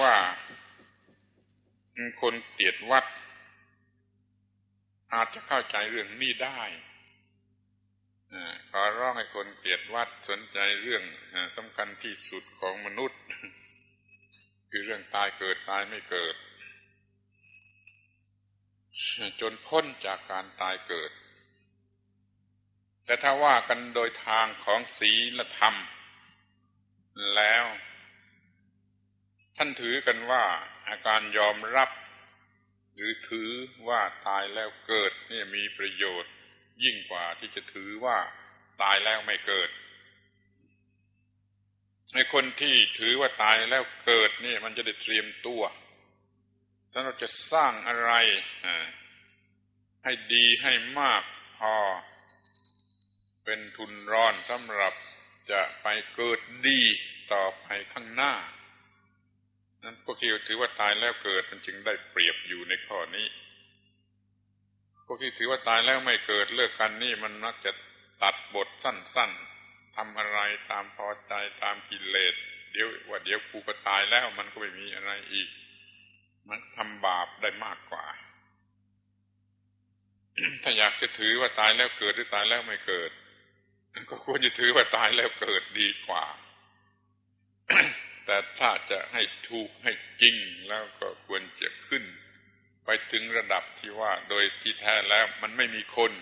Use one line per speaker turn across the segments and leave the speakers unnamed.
ว่าคนเกลียดวัด อาจจะเข้าใจเรื่องนี้ได้ขอร้องให้คนเกลียดวัดสนใจเรื่องสำคัญที่สุดของมนุษย์ คือเรื่องตายเกิดตายไม่เกิด จนพ้นจากการตายเกิด แต่ถ้าว่ากันโดยทางของศีลธรรม แล้ว ท่านถือกันว่าอาการยอมรับ หรือถือว่าตายแล้วเกิดนี่มีประโยชน์ ยิ่งกว่าที่จะถือว่าตายแล้วไม่เกิดในคนที่ถือว่าตายแล้วเกิดนี่มันจะได้เตรียมตัวถ้าเราจะสร้างอะไรให้ดีให้มากพอ เป็นทุนร้อนสำหรับจะไปเกิดดีต่อไปข้างหน้า นั้นพวกที่ถือว่าตายแล้วเกิดมันจึงได้เปรียบอยู่ในข้อนี้ พวกที่ถือว่าตายแล้วไม่เกิดเลิกกันนี่มันมักจะตัดบทสั้นๆทำอะไรตามพอใจตามกิเลสเดี๋ยวว่าเดี๋ยวกูก็ตายแล้วมันก็ไม่มีอะไรอีก มันทำบาปได้มากกว่า ถ้าอยากจะถือว่าตายแล้วเกิดหรือตายแล้วไม่เกิด ก็ควรจะถือว่าตายแล้วเกิดดีกว่า แต่ถ้าจะให้ถูกให้จริงแล้วก็ควรจะขึ้น ไปถึงระดับที่ว่าโดยที่แท้แล้วมันไม่มีคน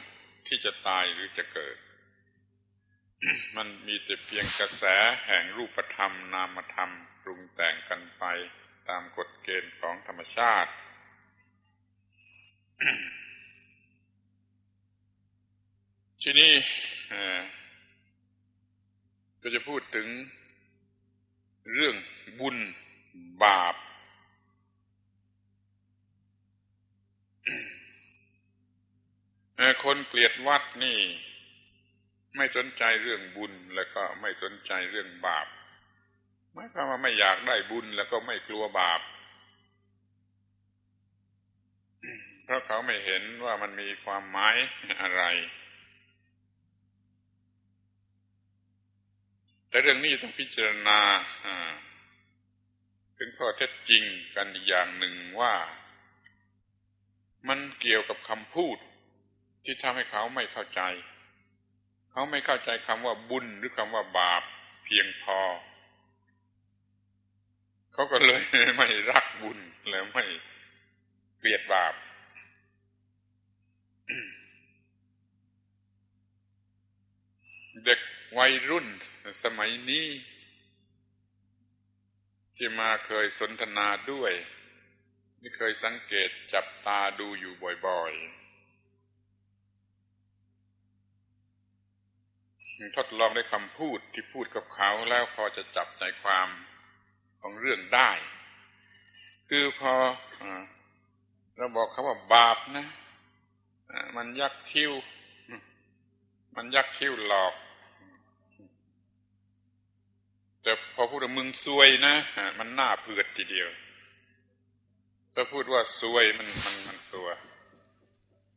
ที่จะตายหรือจะเกิด มันมีแต่เพียงกระแสแห่งรูปธรรม นามธรรมปรุงแต่งกันไปตามกฎเกณฑ์ของธรรมชาติทีนี้ก็จะพูดถึง เรื่องบุญบาป คนเกลียดวัดนี่ ไม่สนใจเรื่องบุญแล้วก็ไม่สนใจเรื่องบาปหมายความว่าไม่อยากได้บุญแล้วก็ไม่กลัวบาป เพราะเขาไม่เห็นว่ามันมีความหมายอะไร แต่เรื่องนี้ต้องพิจารณาถึงข้อเท็จจริงกันอย่างหนึ่งว่า มันเกี่ยวกับคำพูดที่ทำให้เขาไม่เข้าใจ เขาไม่เข้าใจคำว่าบุญหรือคำว่าบาปเพียงพอ เขาก็เลยไม่รักบุญแล้วไม่เกลียดบาปเด็กวัยรุ่น สมัยนี้ ที่มาเคยสนทนาด้วยที่เคยสังเกตจับตาดูอยู่บ่อยๆ ทดลองด้วยคำพูดที่พูดกับเขาแล้วพอจะจับใจความของเรื่องได้ คือพอเราบอกเขาว่าบาปนะ มันยักคิ้ว มันยักคิ้วหลอก แต่พอพูดว่ามึงซวยนะมันน่าเผือดทีเดียว ถ้าพูดว่าซวยมันมันมันตัว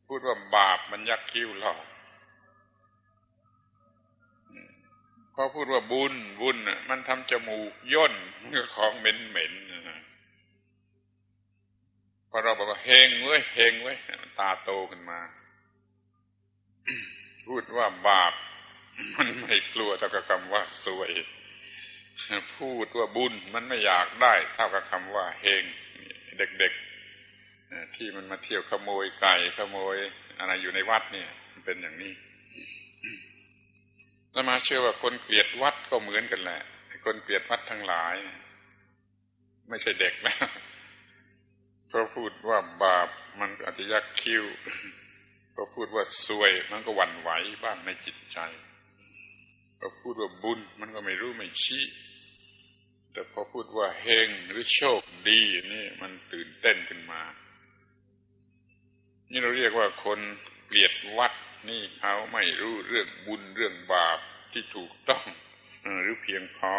พูดว่าบาปมันยักคิ้วหลอกพอพูดว่าบุญบุญมันทำจมูกย่นของเหม็นเหม็นพอเราบอกว่าเฮงเว้ยเฮงเว้ยตาโตขึ้นมา พูดว่าบาป มันไม่กลัวเท่ากับคำว่าสวย พูดว่าบุญมันไม่อยากได้เท่ากับคำว่าเฮงเด็กๆที่มันมาเที่ยวขโมยไก่ขโมยอะไรอยู่ในวัดเนี่ย มันเป็นอย่างนี้แล้วมาเชื่อว่าคนเกลียดวัดก็เหมือนกันแหละ คนเกลียดวัดทั้งหลาย ไม่ใช่เด็กนะเพราะพูดว่าบาปมันอาจจะยักคิ้วเพราะพูดว่าซวยมันก็หวั่นไหวบ้างในจิตใจพอพูดว่าบุญมันก็ไม่รู้ไม่ชี้ แต่พอพูดว่าเฮงหรือโชคดีนี่มันตื่นเต้นขึ้นมา นี่เราเรียกว่าคนเกลียดวัดนี่เขาไม่รู้เรื่องบุญเรื่องบาปที่ถูกต้องหรือเพียงพอ